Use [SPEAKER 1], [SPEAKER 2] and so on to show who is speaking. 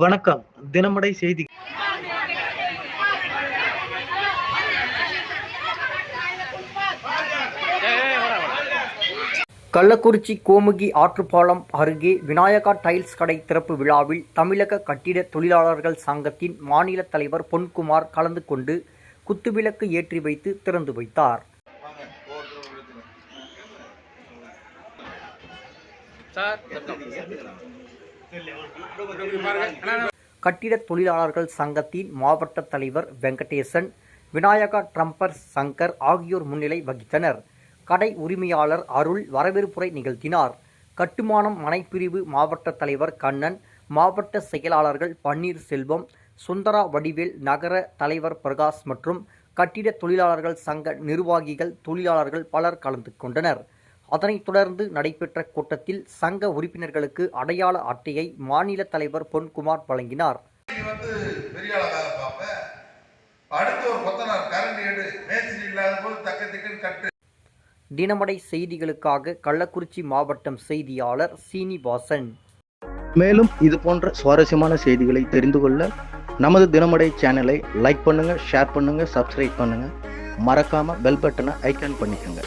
[SPEAKER 1] வணக்கம். தினமடை செய்தி. கள்ளக்குறிச்சி கோமுகி ஆற்றுப்பாலம் அருகே விநாயகா டைல்ஸ் கடை திறப்பு விழாவில் தமிழக கட்டிட தொழிலாளர்கள் சங்கத்தின் மாநில தலைவர் பொன்குமார் கலந்து கொண்டு குத்துவிளக்கு ஏற்றி வைத்து திறந்து வைத்தார். கட்டிட தொழிலாளர்கள் சங்கத்தின் மாவட்ட தலைவர் வெங்கடேசன் விநாயகா ட்ரம்பர் சங்கர் ஆகியோர் முன்னிலை வகித்தனர். கடை உரிமையாளர் அருள் வரவேற்புரை நிகழ்த்தினார். கட்டுமானம் மனைப்பிரிவு மாவட்ட தலைவர் கண்ணன் மாவட்ட செயலாளர்கள் பன்னீர்செல்வம் சுந்தரா வடிவேல் நகர தலைவர் பிரகாஷ் மற்றும் கட்டிட தொழிலாளர்கள் சங்க நிர்வாகிகள் தொழிலாளர்கள் பலர் கலந்து கொண்டனர். அதனைத் தொடர்ந்து நடைபெற்ற கூட்டத்தில் சங்க உறுப்பினர்களுக்கு அடையாள அட்டையை மாநில தலைவர் பொன்குமார் வழங்கினார். தினமடை செய்திகளுக்காக கள்ளக்குறிச்சி மாவட்டம் செய்தியாளர் சீனிவாசன்.
[SPEAKER 2] மேலும் இது போன்ற சுவாரஸ்யமான செய்திகளை தெரிந்து கொள்ள நமது தினமடை சேனலை லைக் பண்ணுங்க ஷேர் பண்ணுங்க சப்ஸ்கிரைப் பண்ணுங்க. மறக்காம பெல் பட்டனை ஐக்கான் பண்ணிக்கோங்க.